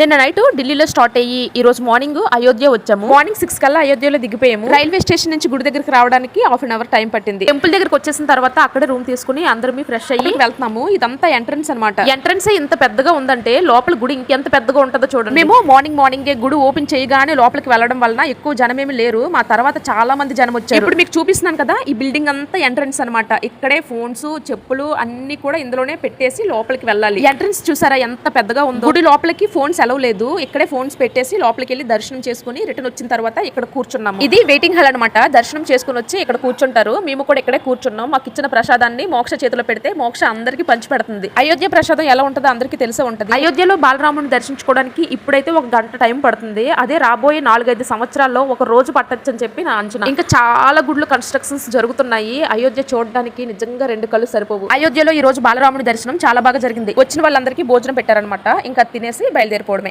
నిన్న నైట్ ఢిల్లీలో స్టార్ట్ అయ్యి ఈ రోజు మార్నింగ్ అయోధ్య వచ్చాము. మార్నింగ్ సిక్స్ కల్లా అయోధ్యలో దిగిపోయాము. రైల్వే స్టేషన్ నుంచి గుడి దగ్గరికి రావడానికి హాఫ్ అన్ అవర్ టైం పట్టింది. టెంపుల్ దగ్గరికి వచ్చేసిన తర్వాత అక్కడే రూమ్ తీసుకుని అందరం ఫ్రెష్ అయ్యి వెళ్తున్నాము. ఇదంతా ఎంట్రన్స్ అనమాట ఎంట్రన్స్ ఇంత పెద్దగా ఉందంటే లోపల గుడి ఇంకెంత పెద్దగా ఉంటుందో చూడండి. మేము మార్నింగ్ మార్నింగ్ గుడి ఓపెన్ చేయగానే లోపలికి వెళ్ళడం వలన ఎక్కువ జనమేమి లేరు. మా తర్వాత చాలా మంది జనం వచ్చారు. ఇప్పుడు మీకు చూపిస్తున్నాను కదా ఈ బిల్డింగ్ అంతా ఎంట్రన్స్ అన్నమాట. ఇక్కడే ఫోన్స్ చెప్పులు అన్ని కూడా ఇందులోనే పెట్టేసి లోపలికి వెళ్ళాలి. ఎంట్రన్స్ చూసారా ఎంత పెద్దగా ఉందో? గుడి లోపలికి ఫోన్స్ అలవ్ లేదు ఇక్కడే ఫోన్స్ పెట్టేసి లోపలికి వెళ్ళి దర్శనం చేసుకుని రిటర్న్ వచ్చిన తర్వాత ఇక్కడ కూర్చున్నాము. ఇది వెయిటింగ్ హాల్ అన్నమాట. దర్శనం చేసుకుని వచ్చి ఇక్కడ కూర్చుంటారు. మేము కూడా ఇక్కడే కూర్చున్నాం. మాకు ఇచ్చిన ప్రసాదాన్ని మోక్ష చేతిలో పెడితే మోక్ష అందరికి పంచి పెడుతుంది. అయోధ్య ప్రసాదం ఎలా ఉంటుందో అందరికీ తెలిసే ఉంటుంది. అయోధ్యలో బాలరాముని దర్శించుకోవడానికి ఇప్పుడైతే ఒక గంట టైం పడుతుంది. అదే రాబోయే నాలుగైదు సంవత్సరాల్లో ఒక రోజు పట్టొచ్చు అని చెప్పి నా అంచనా. ఇంకా చాలా గుడ్లు కన్స్ట్రక్షన్స్ జరుగుతున్నాయి. అయోధ్య చూడడానికి నిజంగా రెండు కళ్ళు సరిపోవు. అయోధ్యలో ఈ రోజు బాలరాముని దర్శనం చాలా బాగా జరిగింది. వచ్చిన వాళ్ళందరికీ భోజనం పెట్టారనమాట ఇంకా తినేసి informe.